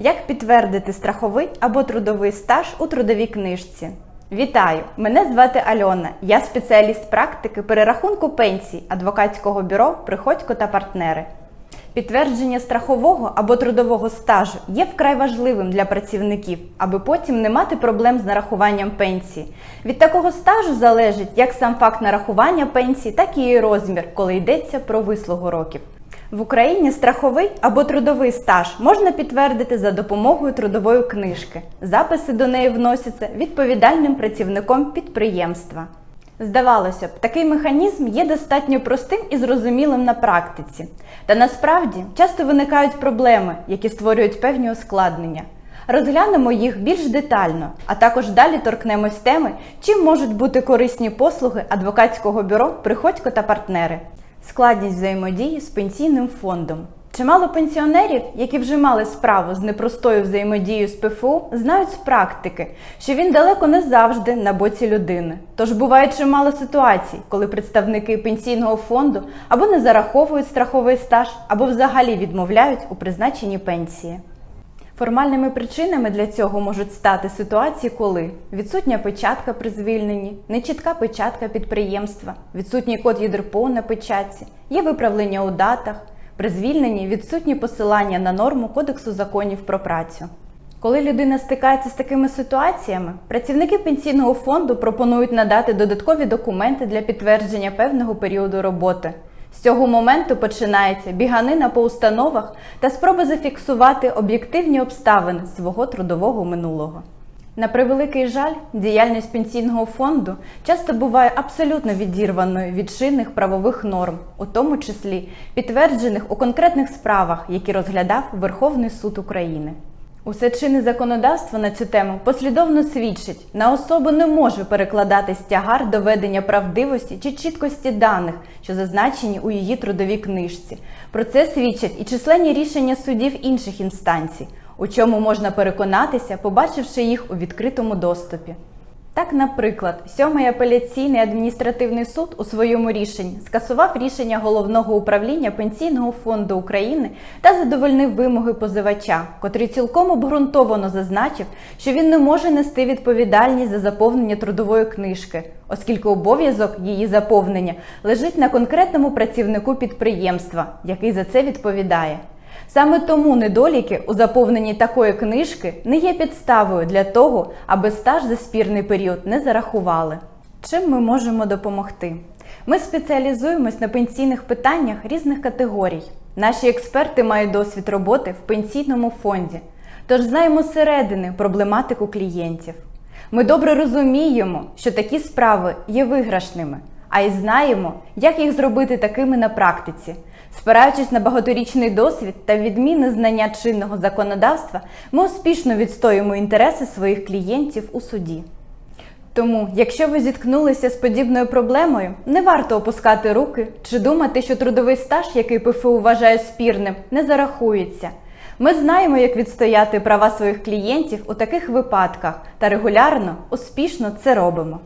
Як підтвердити страховий або трудовий стаж у трудовій книжці? Вітаю! Мене звати Альона. Я спеціаліст практики перерахунку пенсій адвокатського бюро Приходько та партнери. Підтвердження страхового або трудового стажу є вкрай важливим для працівників, аби потім не мати проблем з нарахуванням пенсії. Від такого стажу залежить як сам факт нарахування пенсії, так і її розмір, коли йдеться про вислугу років. В Україні страховий або трудовий стаж можна підтвердити за допомогою трудової книжки. Записи до неї вносяться відповідальним працівником підприємства. Здавалося б, такий механізм є достатньо простим і зрозумілим на практиці. Та насправді часто виникають проблеми, які створюють певні ускладнення. Розглянемо їх більш детально, а також далі торкнемось теми, чим можуть бути корисні послуги адвокатського бюро Приходько та партнери. Складність взаємодії з пенсійним фондом. Чимало пенсіонерів, які вже мали справу з непростою взаємодією з ПФУ, знають з практики, що він далеко не завжди на боці людини. Тож буває чимало ситуацій, коли представники пенсійного фонду або не зараховують страховий стаж, або взагалі відмовляють у призначенні пенсії. Формальними причинами для цього можуть стати ситуації, коли відсутня печатка при звільненні, нечітка печатка підприємства, відсутній код ЄДРПО на печатці, є виправлення у датах, при звільненні відсутні посилання на норму Кодексу законів про працю. Коли людина стикається з такими ситуаціями, працівники пенсійного фонду пропонують надати додаткові документи для підтвердження певного періоду роботи. З цього моменту починається біганина по установах та спроба зафіксувати об'єктивні обставини свого трудового минулого. На превеликий жаль, діяльність пенсійного фонду часто буває абсолютно відірваною від чинних правових норм, у тому числі підтверджених у конкретних справах, які розглядав Верховний суд України. Усе чинне законодавство на цю тему послідовно свідчить, на особу не може перекладатись тягар доведення правдивості чи чіткості даних, що зазначені у її трудовій книжці. Про це свідчать і численні рішення судів інших інстанцій, у чому можна переконатися, побачивши їх у відкритому доступі. Так, наприклад, сьомий апеляційний адміністративний суд у своєму рішенні скасував рішення головного управління Пенсійного фонду України та задовольнив вимоги позивача, котрий цілком обґрунтовано зазначив, що він не може нести відповідальність за заповнення трудової книжки, оскільки обов'язок її заповнення лежить на конкретному працівнику підприємства, який за це відповідає. Саме тому недоліки у заповненні такої книжки не є підставою для того, аби стаж за спірний період не зарахували. Чим ми можемо допомогти? Ми спеціалізуємось на пенсійних питаннях різних категорій. Наші експерти мають досвід роботи в пенсійному фонді, тож знаємо зсередини проблематику клієнтів. Ми добре розуміємо, що такі справи є виграшними, а й знаємо, як їх зробити такими на практиці. Спираючись на багаторічний досвід та відмінне знання чинного законодавства, ми успішно відстоюємо інтереси своїх клієнтів у суді. Тому, якщо ви зіткнулися з подібною проблемою, не варто опускати руки чи думати, що трудовий стаж, який ПФУ вважає спірним, не зарахується. Ми знаємо, як відстояти права своїх клієнтів у таких випадках та регулярно, успішно це робимо.